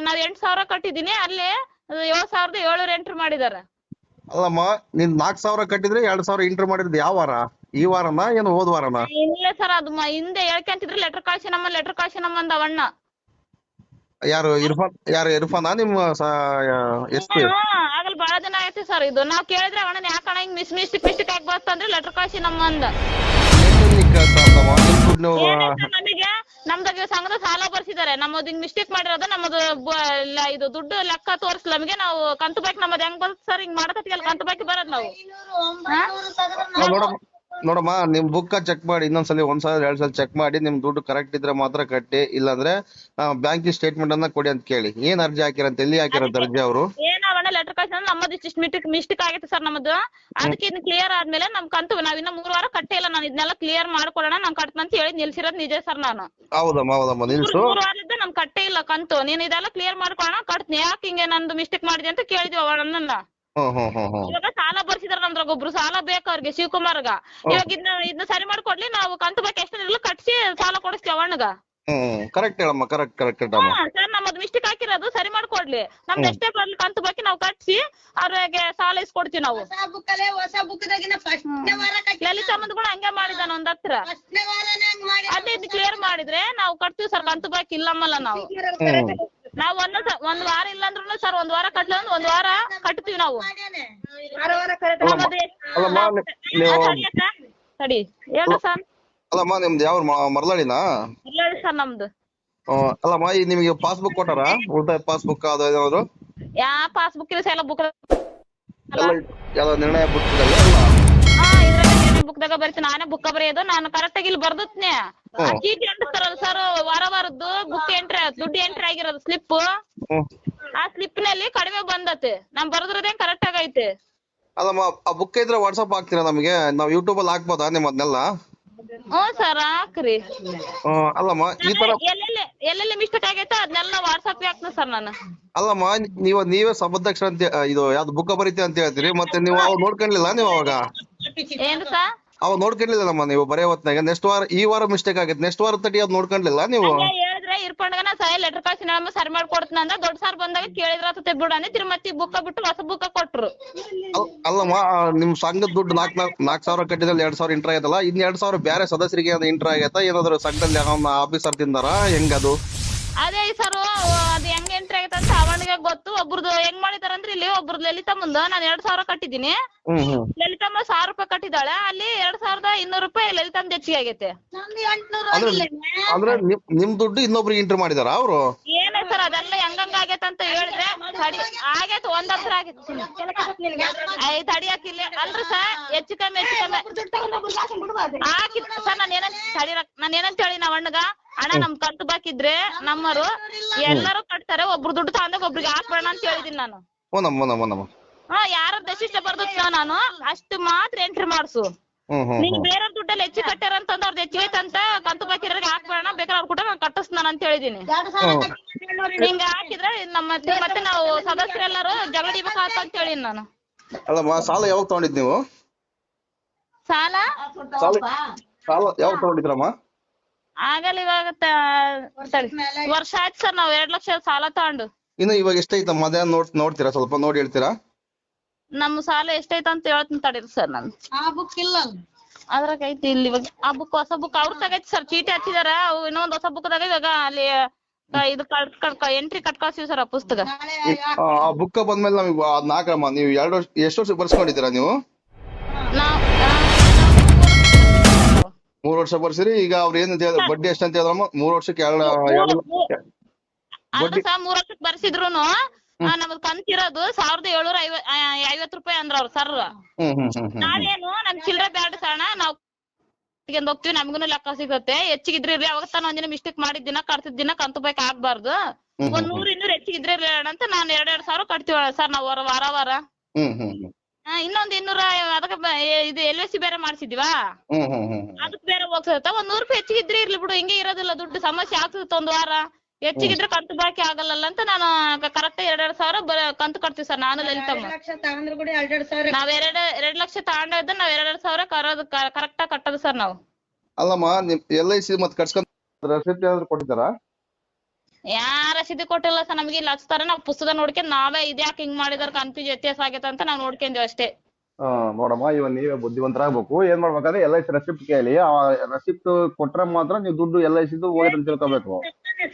ನಾವ್ ಎಂಟ್ ಸಾವಿರ ಕಟ್ಟಿದೀನಿ ಅಲ್ಲಿ ಏಳ್ ಸಾವಿರದ ಏಳ್ನೂರ ಎಂಟ್ರ್ ಮಾಡಿದಾರೆ. ಅಲ್ಲಮ್ಮ ನೀನ್ ನಾಲ್ಕ್ ಸಾವಿರ ಕಟ್ಟಿದ್ರೆ ಎರಡ್ ಸಾವಿರ ಇಂಟರ್ ಮಾಡಿದ್ ಯಾವ ವಾರ? ಈ ವಾರನ ಏನು ಹೋದ್ ವಾರನ? ಇಲ್ಲ ಸರ್ ಅದು ಮ- ಹಿಂದೆ ಹೇಳ್ಕೊಂತಿದ್ರು ಲೆಟರ್ ಕಳ್ಸಿ ನಮ್ಮ ಲೆಟರ್ ಕಳ್ಸಿ ನಮ್ಮ ಅಂದ ಅವಣ್ಣ ಯಾರು ಇರ್ಫಾನ್ ಯಾರು ಇರ್ಫಾನ ನಿಮ್ಮ ಎಸ್ ಪಿ? ಹ್ಮ್ ಆಗಲ್ ಬಾಳ ದಿನ ಆಯ್ತು ಸರ್ ಇದು. ನಾವ್ ಕೇಳಿದ್ರೆ ಅವಣ್ಣ ಯಾಕಣ್ಣ ಹಿಂಗ್ ಮಿಸ್ ಮಿಸ್ಟಿಕ್ ಮಿಸ್ಟಿಕ್ ಆಗಿ ಬರ್ತಂದ್ರೆ ಲೆಟರ್ ಕಳ್ಸಿ ನಮ್ಮ ಅಂದ. ನಮಗೆ ನಮ್ದಾಗ ಸಂಘದ ಸಾಲ ಬರ್ಸಿದ್ದಾರೆ. ನಮ್ಮದು ಹಿಂಗ್ ಮಿಸ್ಟೇಕ್ ಮಾಡಿರೋದು ನಮ್ಮದು ಇದು ದುಡ್ಡು ಲೆಕ್ಕ ತೋರಿಸ್ಲ ನಮಗೆ. ನಾವು ಕಂತು ಬಾಕಿ ನಮ್ಮದು ಹೆಂಗ್ ಬಂತು ಸರ್? ಹಿಂಗ್ ಮಾಡಕತ್ತಿಯಲ್ಲ ಕಂತು ಬಾಕಿ ಬರೋದ್ ನಾವು. ನೋಡಮ್ಮ ನೋಡಮ್ಮ ನಿಮ್ ಬುಕ್ ಚೆಕ್ ಮಾಡಿ ಇನ್ನೊಂದ್ಸಲಿ ಒಂದ್ ಸಾವಿರ ಎರಡ್ ಸಲ ಚೆಕ್ ಮಾಡಿ ನಿಮ್ ದುಡ್ಡು ಕರೆಕ್ಟ್ ಇದ್ರೆ ಮಾತ್ರ ಕಟ್ಟಿ ಇಲ್ಲಾಂದ್ರೆ ಬ್ಯಾಂಕಿಂಗ್ ಸ್ಟೇಟ್ಮೆಂಟ್ ಅನ್ನ ಕೊಡಿ ಅಂತ ಕೇಳಿ. ಏನ್ ಅರ್ಜಿ ಹಾಕಿರಂತ ಎಲ್ಲಿ ಹಾಕಿರಂತ ಅರ್ಜಿ ಅವರು? ಅವಣ್ಣ ಲೆಟರ್ ಕಳ್ಸಿ ನಮ್ಮದು ಇಷ್ಟು ಮಿಸ್ಟೇಕ್ ಮಿಸ್ಟೇಕ್ ಆಗೈತೆ ಸರ್ ನಮ್ಮದು. ಅದಕ್ಕೆ ಇನ್ನು ಕ್ಲಿಯರ್ ಆದ್ಮೇಲೆ ನಮ್ ಕಂತು ನಾವ್ ಇನ್ನ ಮೂರ್ ವಾರ ಕಟ್ಟೇ ಇಲ್ಲ ನಾನು ಇದನ್ನೆಲ್ಲ ಕ್ಲಿಯರ್ ಮಾಡ್ಕೊಡೋಣ ನಾನ್ ಕಟ್ತಂತ ಹೇಳಿ ನಿಲ್ಸಿರೋದ್ ನಿಜ ಸರ್ ನಾನು. ಹೌದಮ್ಮ ಹೌದಮ್ಮ ನಿಲ್ಸು. ಮೂರ್ ವಾರದಿಂದ ನಮ್ ಕಟ್ಟೇ ಇಲ್ಲ ಕಂತು. ನೀನ್ ಇದೆಲ್ಲ ಕ್ಲಿಯರ್ ಮಾಡ್ಕೊಳ್ಳೋಣ ಕಟ್ತೀನಿ. ಯಾಕೆ ಹಿಂಗೆ ನಂದು ಮಿಸ್ಟೇಕ್ ಮಾಡಿದೆ ಅಂತ ಕೇಳಿದ್ವಿ ಅವಣ್ಣನ್ನ ಹ್ಮ್ ಹ್ಮ್ ಹ್ಮ್ ಹ್ಮ್. ಇವಾಗ ಸಾಲ ಬರ್ಸಿದಾರ ನಮ್ದ್ರಾಗ ಒಬ್ರು. ಸಾಲ ಬೇಕು ಅವ್ರಿಗೆ ಶಿವಕುಮಾರ್ಗ. ಇವಾಗ ಇದನ್ನ ಇದನ್ನ ಸರಿ ಮಾಡ್ಕೊಡ್ಲಿ ನಾವು ಕಂತು ಬಾಕಿ ಎಷ್ಟು ಕಟ್ಸಿ ಸಾಲ ಕೊಡಿಸ್ತೀವಿ ಅವಣ್ಣಗ. ಹ್ಮ್ ಕರೆಕ್ಟ್ ಹೇಳಮ್ಮ ಕರೆಕ್ಟ್ ಕರೆಕ್ಟ್ ಅಮ್ಮ. ಹಾ ಸರ್. ನಮ್ಮದು ಮಿಸ್ಟೇಕ್ ಹಾಕಿರೋದು ಸರಿ ಮಾಡ್ಕೊಡ್ಲಿ. ನಮ್ದು ಎಷ್ಟೇ ಬರ್ಲಿ ಕಂತು ಬಾಕಿ ನಾವು ಕಟ್ಸಿ ಅವ್ರಿಗೆ ಸಾಲ ಇಸ್ಕೊಡ್ತೀವಿ ನಾವು. ಹೊಸ ಬುಕ್ ಅಲ್ಲೇ ಹೊಸ ಬುಕ್ದಾಗಿನ ಫಸ್ಟ್ನೇ ವಾರ ಕಟ್ಟಿ ಲಲಿತಾ ಕೂಡ ಹಂಗೆ ಮಾಡಿದಾನ ಒಂದ್ ಹತ್ರ. ಫಸ್ಟ್ನೇ ವಾರನೇ ಹಂಗ್ ಮಾಡಿ ಅದೇ ಇದು ಕ್ಲಿಯರ್ ಮಾಡಿದ್ರೆ ನಾವು ಕಟ್ತೀವಿ ಸರ್ ಕಂತು ಬಾಕಿ ಇಲ್ಲಮ್ಮಲ್ಲ ನಾವು. ನಾವು ಒಂದ್ ಒಂದ್ ವಾರ ಇಲ್ಲ ಅಂದ್ರೂ ಸರ್ ಒಂದ್ ವಾರ ಕಟ್ಲ ಅಂದ್ರೆ ಒಂದ್ ವಾರ ಕಟ್ತೀವಿ ನಾವು. ವಾರ ವಾರ ಕರೆಕ್ಟ್ ನಮ್ಮದು ಅಲ್ಲಮ್ಮ ನೀವು ತಡಿ ಅಕ್ಕ, ಸರ್. ಅಲ್ಲಮ್ಮ ನಿಮ್ದು ಯಾವ ಮರಳಳಿನಾ ಇಲ್ಲ ಸರ್ ನಮ್ದು. ಅಲ್ಲಮ್ಮ ಈ ನಿಮಗೆ ಪಾಸ್ಬುಕ್ ಕೊಟ್ಟಾರ? ಉಳಿತಾಯ ಪಾಸ್ಬುಕ್ ಅದು ಏನಾದ್ರು? ಯಾ ಪಾಸ್ಬುಕ್ ಇಲ್ಲ ಎಲ್ಲ ಬುಕ್ ಎಲ್ಲ ನಿರ್ಣಯ ಇದ್ರಾಗ ಬುಕ್ದಾಗ ಬರ್ತೀನಿ ನಾನೇ ಬುಕ್ ಬರೆಯೋದು ನಾನು ಕರೆಕ್ಟ್ ಆಗಿ ಇಲ್ಲಿ ಬರ್ದತ್ನೆ ಚೀಟಿ ಅಂಟಿಸ್ತಾರಲ್ಲ ಸರ್ ವಾರ ವಾರದ್ದು ಬುಕ್ ಎಂಟ್ರಿ ದುಡ್ಡು ಎಂಟ್ರಿ ಆಗಿರೋದು ಸ್ಲಿಪ್ ಆ ಸ್ಲಿಪ್ನಲ್ಲಿ ಕಡಿಮೆ ಬಂದತೆ. ನಾನ್ ಬರ್ದ್ರದೇ ಕರೆಕ್ಟ್ ಆಗೈತೆ. ಅಲ್ಲಮ್ಮ ಆ ಬುಕ್ ಇದ್ರೆ ವಾಟ್ಸ್ಆಪ್ ಹಾಕ್ತೀರಾ ನಮಗೆ? ನಾವು ಯೂಟ್ಯೂಬ್ ಅಲ್ಲಿ ಹಾಕ್ಬೋದಾ ನಿಮ್ಮ ಅದನ್ನೆಲ್ಲ ಹ್ಞೂ ಸರ್ ಹಾಕ್ರಿ. ಅಲ್ಲಮ್ಮ ಈ ತರ ಎಲ್ಲೆಲ್ಲಿ ಎಲ್ಲೆಲ್ಲಿ ಮಿಸ್ಟೇಕ್ ಆಗೈತೆ ಅದನ್ನೆಲ್ಲ ಗೆ ಹಾಕ್ತೀನಿ ಸರ್ ನಾನು. ಅಲ್ಲಮ್ಮ ನೀವು ನೀವೇ ಸಭಾಧ್ಯಕ್ಷ ಅಂತ ಇದು ಯಾವ್ದು ಬುಕ್ಕ ಬರೀತಿ ಅಂತ ಹೇಳ್ತೀರಿ ಮತ್ತೆ ನೀವು ಅವಾಗ ನೋಡ್ಕೊಂಡಿಲ್ಲ ನೀವು ಅವಾಗ? ಏನು ಸರ್? ಅವಾಗ ನೋಡ್ಕೊಂಡ್ಲಿಲ್ಲಮ್ಮ ನೀವು ಬರೆಯೋ ಹೊತ್ನಾಗ ನೆಕ್ಸ್ಟ್ ವಾರ ಈ ವಾರ ಮಿಸ್ಟೇಕ್ ಆಗೈತೆ ನೆಕ್ಸ್ಟ್ ವಾರ ತಟಿ ಅದ್ ನೋಡ್ಕೊಂಡಿಲ್ಲ ನೀವು? ಹಂಗೆ ಹೇಳಿದ್ರೆ ಇರ್ಕೊಂಡಾಗ ನಾ ಸಹ ಲೆಟರ್ ಕಳ್ಸಿ ನಮ್ಮ ಸರಿ ಮಾಡ್ಕೊಡ್ತೀನಿ ಅಂದ. ದೊಡ್ಡ ಸರ್ ಬಂದಾಗ ಕೇಳಿದ್ರ ಆತತೆ ಬಿಡು ಅಂದೆ. ಮತ್ತೆ ಬುಕ್ಕ ಬಿಟ್ಟು ಹೊಸ ಬುಕ್ಕ ಕೊಟ್ರು. ಅಲ್- ಅಲ್ಲಮ್ಮ ಆ, ನಿಮ್ ಸಂಘದ ದುಡ್ಡು ನಾಕ್ ನಾಲ್ಕ್ ನಾಲ್ಕ್ ಸಾವಿರ ಕಟ್ಟಿದಲ್ಲಿ ಎರಡ್ ಸಾವಿರ ಇಂಟ್ರ ಆಗೈತಲ್ಲ ಇನ್ ಎರಡ್ ಸಾವಿರ ಬೇರೆ ಸದಸ್ಯರಿಗೆ ಇಂಟ್ರ ಇಂಟ್ರ್ ಆಗೈತಾ? ಏನಾದ್ರು ಸಂಘದಲ್ಲಿ ಯಾವ ಆಫೀಸರ್ ತಿಂದಾರ? ಹೆಂಗದು? ಅದೇ ಸರ್ ಒಬ್ರದ್ದು ಹೆಂಗ್ ಮಾಡಿದಾರ ಮಾಡಿದಾರಂದ್ರೆ ಇಲ್ಲಿ ಒಬ್ರದ್ದು ಲಲಿತಾ ನಾನ್ ನಾನು ಎರಡ್ ಸಾವಿರ ಕಟ್ಟಿದೀನಿ ಹ್ಮ್ ಹ್ಮ್. ಲಲಿತಮ್ಮ ಸಾವಿರ ರೂಪಾಯಿ ಕಟ್ಟಿದಾಳೆ ಅಲ್ಲಿ ಎರಡ್ ಸಾವಿರದ ಇನ್ನೂರು ರೂಪಾಯಿ ಲಲಿತಮ್ಮ ಹೆಚ್ಚಿಗೆ ಆಗೈತೆ. ಅಂದ್ರೆ ಅಂದ್ರೆ ನಿಮ್ ನಿಮ್ ದುಡ್ಡು ಇನ್ನೊಬ್ರಿಗೆ ಇಂಟರ್ ಮಾಡಿದಾರ ಅವರು? ಏನೇ ಸರ್ ಅದೆಲ್ಲ ಹೆಂಗಂಗ ಆಗೈತೆ ಅಂತ ಹೇಳಿದ್ರೆ ತಡಿ ಆಗೈತೆ ಒಂದ್ ಹತ್ರ ಆಗೈತೆ. ಐ ತಡಿಯಾಕಿಲ್ಲ ಅಲ್ರಿ ಸರ್ ಹೆಚ್ಚು ಕಮ್ಮಿ ಹೆಚ್ಚು ಕಮ್ಮಿ. ಹಾಕಿ ಸರ್ ನಾನು ಏನಂತ ತಡಿರಕ್ ನಾನು ಏನಂತ ಹೇಳಿ ನಾವ್ ಅಣ್ಣಗ? ಅಣ್ಣ ನಮ್ ಕಂತು ಬಾಕಿದ್ರೆ ನಮ್ಮರು ಎಲ್ಲರೂ ಕಟ್ತಾರೆ ಒಬ್ರು ದುಡ್ಡು ತಗೊಂಡಾಗ ಒಬ್ರಿಗೆ ಹಾಕ್ಬೇಡ ಅಂತ ಹೇಳಿದೀನಿ ನಾನು. ಓನಮ್ಮ ಓನಮ್ಮ ಓನಮ್ಮ. ಹಾ ಯಾರ ದಶಿಷ್ಟ ಬರ್ದು ನಾನು ಅಷ್ಟು ಮಾತ್ರ ಎಂಟ್ರಿ ಮಾಡ್ಸು. ಹ್ಮ್ ಹ್ಮ್ ನೀನ್ ಬೇರೆಯವ್ರ ದುಡ್ಡಲ್ಲಿ ಹೆಚ್ಚು ಕಟ್ಟಾರ ಅಂತಂದ್ ಅವ್ರದ್ದು ಹೆಚ್ಚಿಗೆ ಐತಂತ ಕಂತು ಬಾಕಿರೋರಿಗೆ ಹಾಕ್ಬೇಡ ಬೇಕಾದ್ರೆ ಅವ್ರ ಕೂಡ ನಾನು ಕಟ್ಟಿಸ್ತಾನ ಅಂತ ಹೇಳಿದೀನಿ. ಹಿಂಗ ಹಾಕಿದ್ರೆ ನಮ್ಮ ಮತ್ತೆ ಮತ್ತೆ ನಾವು ಸದಸ್ಯರೆಲ್ಲರೂ ಜಗಳ ಅಂತ ಹೇಳಿನಿ ನಾನು. ಅಲ್ಲಮ್ಮ ಸಾಲ ಯಾವಾಗ ತಗೊಂಡಿದ್ ನೀವು? ಸಾಲ ಸಾಲ? ಸಾಲ ಯಾವಾಗ ತಗೊಂಡಿದ್ರಮ್ಮ? ಆಗಲ್ಲ ಇವಾಗ. ವರ್ಷ ಆಯ್ತು ಸರ್ ನಾವ್ ಎರಡ್ ಲಕ್ಷ ಸಾಲ ತಗೊಂಡು. ಇನ್ನು ಇವಾಗ ಎಷ್ಟೈತಮ್ಮ ಅದೇ ನೋಡ್ ನೋಡ್ತೀರಾ? ಸ್ವಲ್ಪ ನೋಡಿ ಹೇಳ್ತೀರಾ? ನಮ್ಮ ಸಾಲ ಎಷ್ಟೈತ ಅಂತ ಹೇಳ್ತೀನಿ ತಡೀರಿ ಸರ್ ನಾನು. ಆ ಬುಕ್ ಇಲ್ಲ ಅದ್ರಾಗ ಐತಿ ಇಲ್ಲಿ ಇವಾಗ. ಆ ಬುಕ್ ಹೊಸ ಬುಕ್ ಅವ್ರ ತಗೈತಿ ಸರ್. ಚೀಟಿ ಹಚ್ಚಿದಾರ. ಅವು ಇನ್ನೊಂದ್ ಹೊಸ ಬುಕ್ದಾಗ ಇವಾಗ ಅಲ್ಲಿ ಇದು ಎಂಟ್ರಿ ಕಟ್ ಕಳ್ಸಿವಿ ಸರ್ ಆ ಪುಸ್ತಕ. ಆ ಬುಕ್ ಬಂದ್ಮೇಲೆ ನಮಗೆ ಅದ್ ನಾಲ್ಕಮ್ಮ ನೀವು ಎರಡು ವರ್ಷ ಎಷ್ಟು ವರ್ಷ ಬರ್ಸ್ಕೊಂಡಿದ್ದೀರಾ ನೀವು? ನಾವ್ ಮೂರ್ ವರ್ಷ ಬರ್ಸಿರಿ ಈಗ ಅವ್ರ ಏನ್ ಬಡ್ಡಿ ಎಷ್ಟಂತ ಹೇಳಿದ್ರಮ್ಮ? ಮೂರ್ ವರ್ಷಕ್ಕೆ ಎರಡು ಎರಡು ಅಲ್ಲ ಸರ್ ಮೂರ್ ವರ್ಷಕ್ ಬರ್ಸಿದ್ರುನು ನಮ್ದು ಕಂತಿರೋದು ಸಾವಿರದ ಏಳ್ನೂರ ಐವತ್ ರೂಪಾಯಿ ಅಂದ್ರ ಅವ್ರ ಸರ್. ಹ್ಮ್ ಹ್ಮ್ ಹ್ಮ್ ಹ್ಮ್ ನಾವೇನು ನಮ್ ಚಿಲ್ರೆ ಬ್ಯಾಡ ಸಣ್ಣ ನಾವ್ ಇಟ್ಕೊಂಡ್ ಹೋಗ್ತೀವಿ ನಮ್ಗುನು ಲೆಕ್ಕ ಸಿಗತ್ತೆ. ಹೆಚ್ಚಿಗಿದ್ರೆ ಇರ್ಲಿ ಅವಾಗ ತಾನ ಒಂದಿನ ಮಿಸ್ಟೇಕ್ ಮಾಡಿದ ದಿನ ಕಟ್ತಿದ್ ದಿನ ಕಂತು ಬೈಕ್ ಆಗ್ಬಾರ್ದು. ಒಂದ್ ನೂರ್ ಇನ್ನೂರ್ ಹೆಚ್ಚಿಗಿದ್ರೆ ಇರ್ಲಿ ಅಣ್ಣ ಅಂತ ನಾನ್ ಎರಡ್ ಎರಡ್ ಸಾವಿರ ಕಟ್ತೀವಿ ಸರ್ ನಾವ್ ವಾರ ವಾರ ವಾರ. ಹ್ಮ್ ಹ್ಮ್ ಹ್ಮ್. ಆ, ಇನ್ನೊಂದ್ ಇನ್ನೂರ ಅದಕ್ಕೆ ಬ- ಏ- ಇದು ಎಲ್ ಸಿ ಬೇರೆ ಮಾಡ್ಸಿದ್ವಾ? ಹ್ಮ್ ಹ್ಮ್ ಹ್ಮ್ ಅದಕ್ ಬೇರೆ ಹೋಗ್ತದ ಒಂದ್ ನೂರ್ ರೂಪಾಯಿ ಹೆಚ್ಚಿಗಿದ್ರೆ ಇರ್ಲಿ ಬಿಡು ಹಿಂಗೆ ಇರೋದಿಲ್ಲ ದುಡ್ಡು ಸಮಸ್ಯೆ ಆಗ್ತದ ಒಂದ್ ವಾರ. ಹೆಚ್ಚಿಗಿದ್ರೆ ಕಂತು ಬಾಕಿ ಆಗಲ್ಲ ಅಂತ ನಾನು ಕರೆಕ್ಟ್ ಎರಡ್ ಎರಡ್ ಸಾವಿರ ಬರ ಕಂತು ಕಟ್ತೀವಿ ಸರ್ ನಾನು ಲಲಿತಮ್ಮ ಎರಡು ಲಕ್ಷ ತಗೊಂಡ್ರು ಕೂಡ ಎರಡೆರಡು ಸಾವಿರ ನಾವ್ ಎರಡ್ ಎರಡ್ ಲಕ್ಷ ತಗೊಂಡಿದ್ದ ನಾವ್ ಎರಡ್ ಎರಡ್ ಸಾವಿರ ಕರೋದು ಕರೆಕ್ಟ್ ಆಗಿ ಕಟ್ಟೋದು ಸರ್ ನಾವು. ಅಲ್ಲಮ್ಮ ನಿಮ್ ಎಲ್ ಐ ಸಿ ಮತ್ತೆ ಕಟ್ಸ್ಕೊಂಡ್ ರಸೀಟ್ ಏನಾದ್ರು ಕೊಟ್ಟಿದ್ದಾರಾ? ಯಾ ರಸೀದಿ ಕೊಟ್ಟಿಲ್ಲ ಸರ್ ನಮಗೆ ಇಲ್ಲಿ ಹಚ್ತಾರೆ. ನಾವು ಪುಸ್ತಕ ನೋಡ್ಕೊಂಡ್ ನಾವೇ ಇದ್ಯಾಕ್ ಹಿಂಗ್ ಮಾಡಿದಾರ ಕನ್ಫ್ಯೂಸ್ ವ್ಯತ್ಯಾಸ ಆಗೈತೆ ಅಂತ ನಾವ್ ನೋಡ್ಕೊಂಡೇವ್ ಅಷ್ಟೇ. ಆ, ನೋಡಮ್ಮ ಇವಾಗ ನೀವೇ ಬುದ್ಧಿವಂತರಾಗ್ಬೇಕು. ಏನ್ ಮಾಡ್ಬೇಕಂದ್ರೆ ಎಲ್ ಐ ಸಿ ರೆಸಿಪ್ಟ್ ಕೇಳಿ. ಆ ರೆಸಿಪ್ಟ್ ಕೊಟ್ರೆ ಮಾತ್ರ ನೀವು ದುಡ್ಡು ಎಲ್ ಐ ಸಿದು ಹೋಗಿದೆ ಅಂತ ತಿಳ್ಕೊಬೇಕು.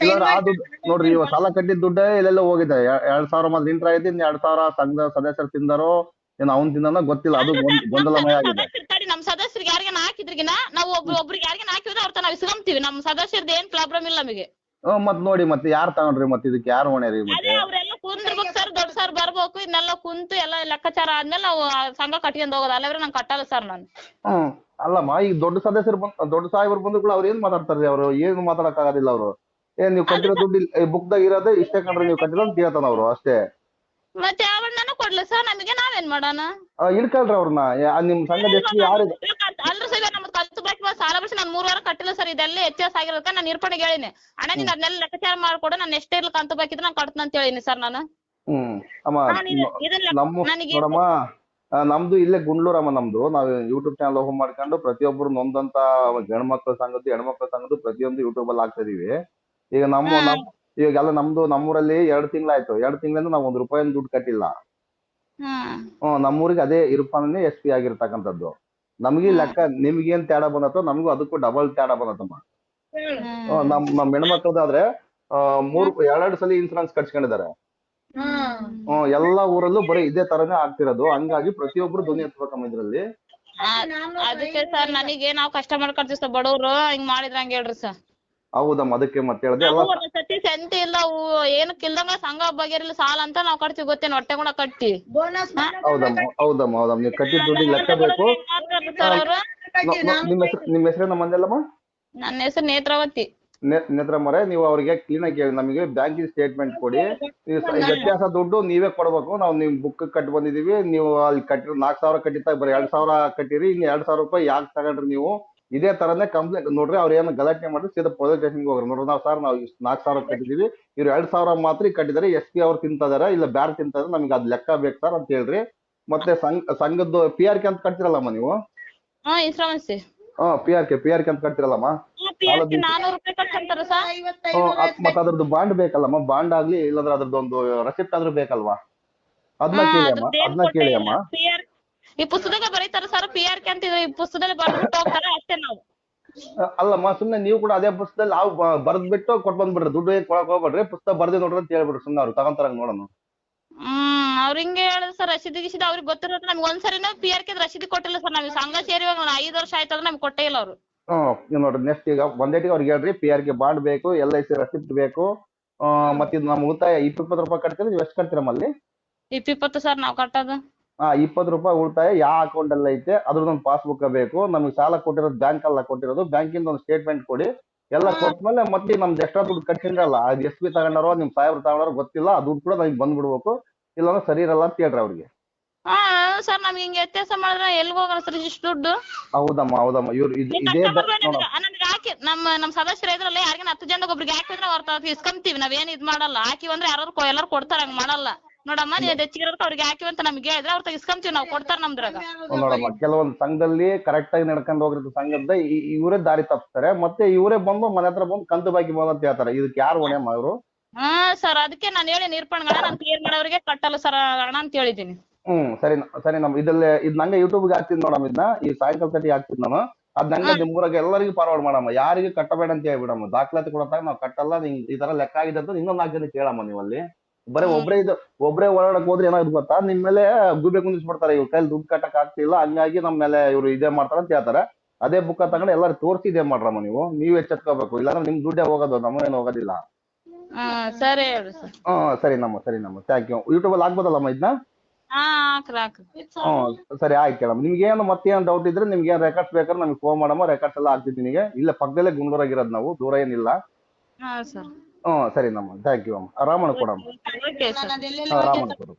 ಇಲ್ಲಾಂದ್ರೆ ಆ ದುಡ್ಡು ನೋಡ್ರಿ ಇವಾಗ ಸಾಲ ಕಟ್ಟಿದ ದುಡ್ಡೇ ಎಲ್ಲೆಲ್ಲ ಹೋಗಿದೆ. ಎ- ಎರಡ್ ಸಾವಿರ ಮತ್ತೆ ಇಂಟ್ರ ಐತಿ ಇನ್ ಎರಡ್ ಸಾವಿರ ಸಂಘದ ಸದಸ್ಯರು ತಿಂದಾರೋ ಏನ್ ಅವ್ನ್ ತಿಂದಾನೋ ಗೊತ್ತಿಲ್ಲ. ಅದು ಗೊಂದ್- ಗೊಂದಲಮಯ ಆಗಿದೆ. ನಮ್ಮ ನಮ್ ಸದಸ್ಯರಿಗೆ ಯಾರಿಗಾನ ಹಾಕಿದ್ರಿಗಿನ ನಾವು ಒಬ್ರು ಒಬ್ರಿಗೆ ಯಾರಿಗಾನ ಹಾಕಿದ್ರೆ ಅವ್ರ ನಾವ್ ಇಸ್ಕೊಂತೀವಿ ನಮ್ ಸದಸ್ಯರ್ದು ಏನ್ ಪ್ರಾಬ್ಲಮ್ ಇಲ್ಲ ನಮಗೆ. ಮತ್ ನೋಡಿ ಮತ್ತೆ ಯಾರ್ ತಗೊಂಡ್ರಿ ಮತ್ತೆ ಇದಕ್ಕೆ ಯಾರು ಹೊಣೆರಿ ಮತ್ತೆ? ಅದೇ ಅವ್ರೆಲ್ಲ ಕುಂದಿರ್ಬೇಕು ಸರ್ ದೊಡ್ಡ ಸರ್ ಬರ್ಬೇಕು. ಇದನ್ನೆಲ್ಲ ಕುಂತು ಎಲ್ಲ ಲೆಕ್ಕಾಚಾರ ಆದ್ಮೇಲೆ ನಾವು ಆ ಸಂಘ ಕಟ್ಕೊಂಡ್ ಹೋಗೋದು. ಅಲ್ಲವ್ರೆ ನಂಗೆ ಕಟ್ಟಲ್ಲ ಸರ್ ನಾನು. ಹ್ಮ್ ಅಲ್ಲಮ್ಮ ಈಗ ದೊಡ್ಡ ಸದಸ್ಯರು ಬಂದ್ ದೊಡ್ಡ ಸಾಹೇಬರು ಬಂದ್ರು ಕೂಡ ಅವ್ರು ಏನ್ ಮಾತಾಡ್ತಾರ್ರಿ ಅವ್ರು? ಏನು ಮಾತಾಡಕ್ ಆಗೋದಿಲ್ಲ ಅವ್ರು? ಏನ್ ನೀವು ಕಟ್ಟಿರೋ ದುಡ್ಡು ಬುಕ್ದಾಗ ಇರೋದೇ ಇಷ್ಟೇ ಕಂಡ್ರೆ ನೀವು ಕಟ್ಟಿರೋ ಅಂತ ಹೇಳ್ತಾನ ಅವ್ರು ಅಷ್ಟೇ. ಮತ್ತೆ ಅವ್ರನ್ನ ಕೊಡ್ಲಿ ಸರ್ ನಮಗೆ ನಾವೇನ್ ಮಾಡೋಣ? ಆ, ಇಡ್ಕೊಳ್ರಿ ಅವ್ರನ್ನ. ಯಾ- ನಿಮ್ ಸಂಘದ ಎಷ್ಟು ಯಾರು ಅಲ್ರಿ ಸರ್ ನಮ್ದು ಕಂತು ಬಾಕಿ ಬಂದ್ ಸಾಲ ಮೂರ್ ವಾರ ಕಟ್ಟಿಲ್ಲ ಸರ್ ಇದೆಲ್ಲ ಎಚ್ಎಸ್ ಆಗಿರೋದಕ್ಕೆ ನಾನು ನಿರ್ಪಣೆಗೆ ಹೇಳಿನಿ. ಅಣ್ಣ ನೀನ್ ಅದನ್ನೆಲ್ಲ ಲೆಕ್ಕಾಚಾರ ಮಾಡ್ಕೊಡು ನಾನು ಎಷ್ಟೇ ಇರ್ಲಿ ಕಂತು ಬೇಕಿದ್ರೆ ನಾನು ಕಟ್ತೀನಿ ಅಂತ ಹೇಳಿನಿ ಸರ್ ನಾನು. ಹ್ಮ್. ಅಮ್ಮ ನಾನು ಇದು- ಇದನ್ನ ನಮ್ಮ ನನಗೆ ನೋಡಮ್ಮ ಆ, ನಮ್ದು ಇಲ್ಲೇ ಗುಂಡ್ಲೂರಮ್ಮ ನಮ್ದು. ನಾವು ಯೂಟ್ಯೂಬ್ ಚಾನಲ್ ಓಪನ್ ಮಾಡ್ಕೊಂಡು ಪ್ರತಿಯೊಬ್ಬರು ನೊಂದಂತ ಗಂಡ್ಮಕ್ಳ ಸಂಘದ್ದು ಹೆಣ್ಮಕ್ಳ ಸಂಘದ್ದು ಪ್ರತಿಯೊಂದು ಯೂಟ್ಯೂಬ್ ಅಲ್ಲಿ ಹಾಕ್ತಾ ಇದೀವಿ. ಈಗ ನಮ್ಮ ಈಗ ನಮ್ ನಮ್ದು ನಮ್ಮೂರಲ್ಲಿ ಎರಡ್ ತಿಂಗಳಾಯ್ತು. ಎರಡ್ ತಿಂಗಳಿಂದ ನಾವು ಒಂದ್ ರೂಪಾಯಿ ದುಡ್ಡು ಕಟ್ಟಿಲ್ಲ. ಹ್ಮ್. ಹ್ಮ್ ನಮ್ಮೂರಿಗೆ ಅದೇ ಇರುಪಾನೇ ಎಸ್ ಪಿ ಆಗಿರ್ತಕ್ಕಂಥದ್ದು. ನಮ್ಗೆ ಲೆಕ್ಕ ನಿಮ್ಗೇನ್ ತೇಡ ಬಂದತ್ತೋ ನಮಗೂ ಅದಕ್ಕೂ ಡಬಲ್ ತೇಡ ಬಂದತ್ತಮ್ಮ. ಹ್ಮ್, ನಮ್ ನಮ್ ಹೆಣ್ಮಕ್ಳದಾದ್ರೆ ಆ, ಮೂರ್ ಎರಡೆರಡು ಸಲ ಇನ್ಸೂರೆನ್ಸ್ ಕಟ್ಸ್ಕೊಂಡಿದ್ದಾರೆ. ಹ್ಮ್. ಎಲ್ಲಾ ಊರಲ್ಲೂ ಬರೀ ಇದೇ ತರನೇ ಆಗ್ತಿರೋದು. ಹಂಗಾಗಿ ಪ್ರತಿಯೊಬ್ರು ಧ್ವನಿ ಎತ್ಬೇಕಮ್ಮ ಇದ್ರಲ್ಲಿ. ಅದಕ್ಕೆ ಸರ್ ನನಗೆ ನಾವ್ ಕಷ್ಟ ಮಾಡ್ಕೊಳ್ತೀವಿ ಸರ್ ಬಡವ್ರು ಹಿಂಗ್ ಮಾಡಿದ್ರ ಹಂಗ ಹೇಳ್ರಿ ಸರ್ ಹೌದಮ್ಮ ಅದಕ್ಕೆ ಮತ್ತೆ ಹೇಳ್ದೆ ಎಲ್ಲ ನಾವು ಸತಿ ಸೆಂತಿ ಅವು ಏನಕ್ಕೆ ಇಲ್ದಂಗ ಸಂಘ ಬಗೆರಿಲ್ಲ ಸಾಲ ಅಂತ ನಾವ್ ಕಟ್ತೀವಿ ಗೊತ್ತೇನ್? ಹೊಟ್ಟೆ ಕೂಡ ಕಟ್ಟಿ. ಬೋನಸ್ ಹೌದಮ್ಮ ಹೌದಮ್ಮ ಹೌದಮ್ಮ. ನೀವು ಕಟ್ಟಿದ ದುಡ್ಡಿಗೆ ಲೆಕ್ಕ ಬೇಕು. ಸರ್ ಅವ್ರು? ನೊ- ನೊ- ನಿಮ್ಮ ಹೆಸರು ನಮ್ಮ ಹೆಸರೇನ ಮಂಜಲ್ಲಮ್ಮ ನನ್ನ ಹೆಸರು ನೇತ್ರಾವತಿ. ನೇತ್ರಾ ನೇತ್ರಮ್ಮರೆ ನೀವು ಅವ್ರಿಗೆ ಕ್ಲೀನ್ ಆಗಿ ಹೇಳಿ. ನಮಗೆ ಬ್ಯಾಂಕಿನ ಸ್ಟೇಟ್ಮೆಂಟ್ ಕೊಡಿ. ನೀವು ವ್ಯತ್ಯಾಸ ದುಡ್ಡು ನೀವೇ ಕೊಡ್ಬೇಕು. ನಾವು ನಿಮ್ ಬುಕ್ ಕಟ್ಟಿ ಬಂದಿದೀವಿ ನೀವು ಅಲ್ಲಿ ಕಟ್ಟಿರೋ ನಾಲ್ಕು ಸಾವಿರ ಕಟ್ಟಿದಾಗ ಬರೀ ಎರಡ್ ಸಾವಿರ ಕಟ್ಟಿರಿ. ಇನ್ನು ಎರಡ್ ಸಾವಿರ ರೂಪಾಯಿ ಯಾಕೆ ತಗೊಂಡ್ರಿ ನೀವು? ಇದೇ ತರನೇ ಕಂಪ್ಲೇಂಟ್ ನೋಡ್ರಿ ಅವ್ರ ಏನು ಗಲಾಟೆ ಮಾಡಿ ಸೀದಾ ಪೊಲೀಸ್ ಸ್ಟೇಷನ್ಗೆ ಹೋಗ್ರಿ. ನೋಡ್ರಿ ನಾವು ಸರ್ ನಾವು ಇಷ್ಟು ನಾಲ್ಕು ಸಾವಿರ ಕಟ್ಟಿದೀವಿ. ಇವ್ರು ಎರಡ್ ಸಾವಿರ ಮಾತ್ರ ಕಟ್ಟಿದ್ರೆ. ಎಸ್ ಪಿ ಅವ್ರು ತಿಂತದಾರ ಇಲ್ಲ ಬ್ಯಾರ್ ತಿಂತದಾರ ನಮ್ಗೆ ಅದ್ ಲೆಕ್ಕ ಬೇಕು ಸರ್ ಅಂತ ಹೇಳ್ರಿ. ಮತ್ತೆ ಸಂಘ ಸಂಘದ್ದು ಪಿ ಆರ್ ಕೆ ಅಂತ ಕಟ್ತಿರಲ್ಲಮ್ಮ ನೀವು? ಹಾ ಇನ್ಸೂರೆನ್ಸ್ ಹಾ P R K P R K ಅಂತ ಕಟ್ತಿರಲ್ಲಮ್ಮ? ಮತ್ತೆ ಅದ್ರದ್ದು ಬಾಂಡ್ ಬೇಕಲ್ಲಮ್ಮ? ಬಾಂಡ್ ಆಗ್ಲಿ ಇಲ್ಲಾಂದ್ರೆ ಅದ್ರದ್ದು ಒಂದು ರೆಸಿಪ್ಟ್ ಆದ್ರೂ ಬೇಕಲ್ವಾ? ಅದನ್ನ ಕೇಳಿ ಅಮ್ಮ ಅದನ್ನ ಕೇಳಿ ಅಮ್ಮ. ಈ ಪುಸ್ತಕದಾಗ ಬರೀತಾರ ಸರ್ ಪಿ ಆರ್ ಕೆ ಅಂತ ಇದೆ, ಈ ಪುಸ್ತಕದಲ್ಲಿ ಬರ್ಬಿಟ್ಟು ಹೋಗ್ತಾರ ಅಷ್ಟೇ ಅಲ್ಲಮ್ಮ ಸುಮ್ನೆ ನೀವು ಕೂಡ ಅದೇ ಪುಸ್ತಕದಲ್ಲಿ ನಾವು ಬರ್ದ್ಬಿಟ್ಟು ಕೊಟ್ ಬಂದ್ಬಿಡ್ರಿ. ದುಡ್ಡು ಏನ್ ಕೊಡಕ್ ಹೋಗ್ಬೇಡ್ರಿ. ಪುಸ್ತಕ ಬರ್ದೆ ನೋಡ್ರಿ ಅಂತ ಹೇಳ್ಬಿಡ್ರಿ ಸುಮ್ನೆ ಅವ್ರು. ತಗೊಂತಾರಂಗ್ ನೋಡೋಣ. ಹ್ಮ್ ಅವ್ರ ಹಿಂಗೆ ಹೇಳಿದ್ರು ಸರ್ ರಸೀದಿ ಗಿಸೀದಿ ಅವ್ರಿಗೆ ಗೊತ್ತಿರೋದು ನಮ್ಗೆ ಒಂದ್ಸರಿನೂ ಪಿ ಆರ್ ಕೆ ರಸೀದಿ ಕೊಟ್ಟಿಲ್ಲ ಸರ್ ನಮ್ಗೆ ಸಂಘ ಸೇರಿ ಇವಾಗ ಒಂದು ಐದು ವರ್ಷ ಆಯ್ತಂದ್ರೆ ನಮ್ಗೆ ಕೊಟ್ಟೇ ಇಲ್ಲ ಅವ್ರು. ಹ್ಮ್ ನೋಡ್ರಿ ನೆಕ್ಸ್ಟ್ ಈಗ ಒಂದೇಟಿಗೆ ಅವ್ರಿಗೆ ಹೇಳ್ರಿ. ಪಿ ಆರ್ ಕೆ ಬಾಂಡ್ ಬೇಕು ಎಲ್ ಐ ಸಿ ರೆಸಿಪ್ಟ್ ಬೇಕು. ಆ, ಮತ್ತೆ ಇದು ನಮ್ಮ ಉಳಿತಾಯ ಇಪ್ಪತ್ತು ರೂಪಾಯಿ ಕಟ್ತೀರಿ ನೀವು ಎಷ್ಟು ಕಟ್ತೀರಮ್ಮ ಅಲ್ಲಿ? ಇಪ್ಪ ಇಪ್ಪತ್ತು ಸರ್ ನಾವು ಕಟ್ಟೋದು. ಆ ಇಪ್ಪತ್ತು ರೂಪಾಯಿ ಉಳಿತಾಯ ಯಾವ ಅಕೌಂಟ್ ಅಲ್ಲಿ ಐತೆ ಅದ್ರದ್ದೊಂದು ಪಾಸ್ಬುಕ್ ಬೇಕು. ನಮಗೆ ಸಾಲ ಕೊಟ್ಟಿರೋದು ಬ್ಯಾಂಕ್ ಅಲ್ಲ ಕೊಟ್ಟಿರೋದು. ಬ್ಯಾಂಕಿಂದ ಒಂದು ಸ್ಟೇಟ್ಮೆಂಟ್ ಕೊಡಿ. ಎಲ್ಲ ಕೊಟ್ಮೇಲೆ ಮತ್ತೆ ನಮ್ದು ಎಕ್ಸ್ಟ್ರಾ ದುಡ್ಡು ಕಟ್ಟಿರಲ್ಲ ಅದು ಎಸ್ ಬಿ ತಗೊಂಡಾರೋ ನಿಮ್ ಸಾಹೇಬ್ರು ತಗೊಂಡಾರೋ ಗೊತ್ತಿಲ್ಲ ಆ ದುಡ್ಡು ಕೂಡ ನಮಗೆ ಬಂದ್ಬಿಡ್ಬೇಕು. ಇಲ್ಲಾಂದ್ರೆ ಸರಿ ಇರಲ್ಲ ಅಂತ ಹೇಳ್ರಿ ಅವ್ರಿಗೆ. ಹಾ ಸರ್ ನಮ್ಗೆ ಹಿಂಗೆ ವ್ಯತ್ಯಾಸ ಮಾಡಿದ್ರೆ ಎಲ್ಲಿಗೆ ಹೋಗೋಣ ಸರ್ ಇಷ್ಟು ದುಡ್ಡು? ಹೌದಮ್ಮ ಹೌದಮ್ಮ. ಇವ್ರು ಇದು ಇದೇ ನೋಡಮ್ಮ ನಮ್ಗೆ ಹಾಕಿ ನಮ್ಮ ನಮ್ಮ ಸದಸ್ಯರು ಇದ್ರಲ್ಲ ಯಾರಿಗಾನ ಹತ್ತು ಜನಕ್ಕೆ ಒಬ್ರಿಗೆ ಹಾಕಿದ್ರೆ ಅವ್ರ ಇಸ್ಕೊಂತೀವಿ ನಾವೇನ್ ಇದ್ ಮಾಡಲ್ಲ. ಹಾಕಿ ಅಂದ್ರೆ ಯಾರು ಎಲ್ಲಾರು ಕೊಡ್ತಾರ ಹಂಗ್ ಮಾಡಲ್ಲ. ನೋಡಮ್ಮ ನೀವು ಹೆಚ್ಚಿಗಿರೋದಕ್ಕೆ ಅವ್ರಿಗೆ ಹಾಕಿವಿ ಅಂತ ನಮ್ಗೆ ಹೇಳಿದ್ರೆ ಅವ್ರ ತೆಗಿಸ್ಕೊಂತೀವಿ ನಾವು ಕೊಡ್ತಾರ ನಮ್ದ್ರಾಗ. ನೋಡಮ್ಮ ಕೆಲವೊಂದು ಸಂಘದಲ್ಲಿ ಕರೆಕ್ಟ್ ಆಗಿ ನಡ್ಕೊಂಡು ಹೋಗಿರೋ ಸಂಘದ ಇ- ಇವರೇ ದಾರಿ ತಪ್ಪಿಸ್ತಾರೆ ಮತ್ತೆ ಇವರೇ ಬಂದು ಮನೆ ಹತ್ರ ಬಂದು ಕಂತು ಬಾಕಿ ಬಂದು ಅಂತ ಹೇಳ್ತಾರೆ. ಇದಕ್ಕೆ ಯಾರು ಹೊಣೆ ಅವರು ಹಾ ಸರ್ ಅದಕ್ಕೆ ನಾನು ಹೇಳಿ ನಿರ್ಪಣ ನಾನು ಕ್ಲಿಯರ್ ಮಾಡೋರಿಗೆ ಕಟ್ಟಲ್ಲ ಸರ್ ಅಣ್ಣ ಅಂತ ಹೇಳಿದ್ದೀನಿ. ಹ್ಮ್ ಸರಿ ನ- ಸರಿ ನಮ್ಮ ಇದ್ರಲ್ಲಿ ಇದ್ ನಂಗೆ ಯೂಟ್ಯೂಬ್ಗೆ ಹಾಕ್ತೀನಿ ನೋಡಮ್ಮ ಇದನ್ನ ಈ ಸಾಯಂಕಾಲ ಕಟ್ಟಿ ಹಾಕ್ತೀನಿ ನಾನು. ಅದ್ ನಂಗೆ ನಿಮ್ಮೂರಾಗ ಎಲ್ಲರಿಗೂ ಫಾರ್ವರ್ಡ್ ಮಾಡಮ್ಮ. ಯಾರಿಗೂ ಕಟ್ಟಬೇಡ ಅಂತ ಹೇಳ್ಬಿಡಮ್ಮ. ದಾಖಲಾತಿ ಕೊಡತ್ತಾಗ ನಾವು ಕಟ್ಟಲ್ಲ ನಿಂಗ್ ಈ ತರ ಲೆಕ್ಕ ಆಗಿದೆ ಅಂತ ಇನ್ನೊಂದು ನಾಲ್ಕು ಜನ ಕೇಳಮ್ಮ ನೀವು ಅಲ್ಲಿ ಬರೀ ಒಬ್ರೇ ಇದು ಒಬ್ರೇ ಓಡಾಡಕ್ ಹೋದ್ರೆ ಏನಾಗುತ್ತೆ ಗೊತ್ತಾ? ನಿಮ್ ಮೇಲೆ ಗುಬೆ ಕುಂದಿಸ್ಬಿಡ್ತಾರೆ. ಇವ್ರ ಕೈಲಿ ದುಡ್ಡು ಕಟ್ಟಕ್ ಆಗ್ತಿಲ್ಲ. ಹಂಗಾಗಿ ನಮ್ಮ ಮೇಲೆ ಇವ್ರು ಇದೇ ಮಾಡ್ತಾರ ಅಂತ ಹೇಳ್ತಾರೆ. ಅದೇ ಬುಕ್ ತಗೊಂಡು ಎಲ್ಲಾರು ತೋರಿಸಿ ಇದೇ ಮಾಡ್ರಮ್ಮ ನೀವು. ನೀವ್ ಎಚ್ಚೆತ್ಕೋಬೇಕು. ಇಲ್ಲಾಂದ್ರೆ ನಿಮ್ ದುಡ್ಡೇ ಹೋಗೋದು. ನಮ್ಮನೇನು ಹೋಗೋದಿಲ್ಲ. ಹಾ ಸರಿ ಹೇಳ್ರಿ ಸರ್. ಹಾ ಸರಿ ನಮ್ಮ ಸರಿ ನಮ್ಮ. ಥ್ಯಾಂಕ್ ಯು ಯೂಟ್ಯೂಬ್ ಅಲ್ಲಿ ಹಾಕ್ಬೋದಲ್ಲಮ್ಮ ಇದನ್ನ ಹಾ ಹಾಕ್ರಿ ಹಾಕ್ರಿ. ಹ್ಮ್ ಸರಿ ಆಯ್ತು ಕೇಳಮ್ಮ. ನಿಮ್ಗೆ ಏನು ಮತ್ತೇನು ಡೌಟ್ ಇದ್ರೆ ನಿಮ್ಗೆ ಏನು ರೆಕಾರ್ಡ್ಸ್ ಬೇಕಾದ್ರೆ ನಮಗೆ ಫೋನ್ ಮಾಡಮ್ಮ. ರೆಕಾರ್ಡ್ಸ್ ಎಲ್ಲ ಹಾಕ್ತಿದ್ದೀನಿ ನಿಮಗೆ. ಇಲ್ಲ ಪಕ್ಕದಲ್ಲೇ ಗುಂಡೂರಾಗಿರೋದು ನಾವು. ದೂರ ಏನಿಲ್ಲ. ಹಾ ಸರ್. ಹ್ಮ್ ಸರಿ ನಮ್ಮ ಥ್ಯಾಂಕ್ ಯು ಅಮ್ಮ. ರಾಮಣ್ಣ ಕೊಡಮ್ಮ. ಸರ್ ಕೊಡು.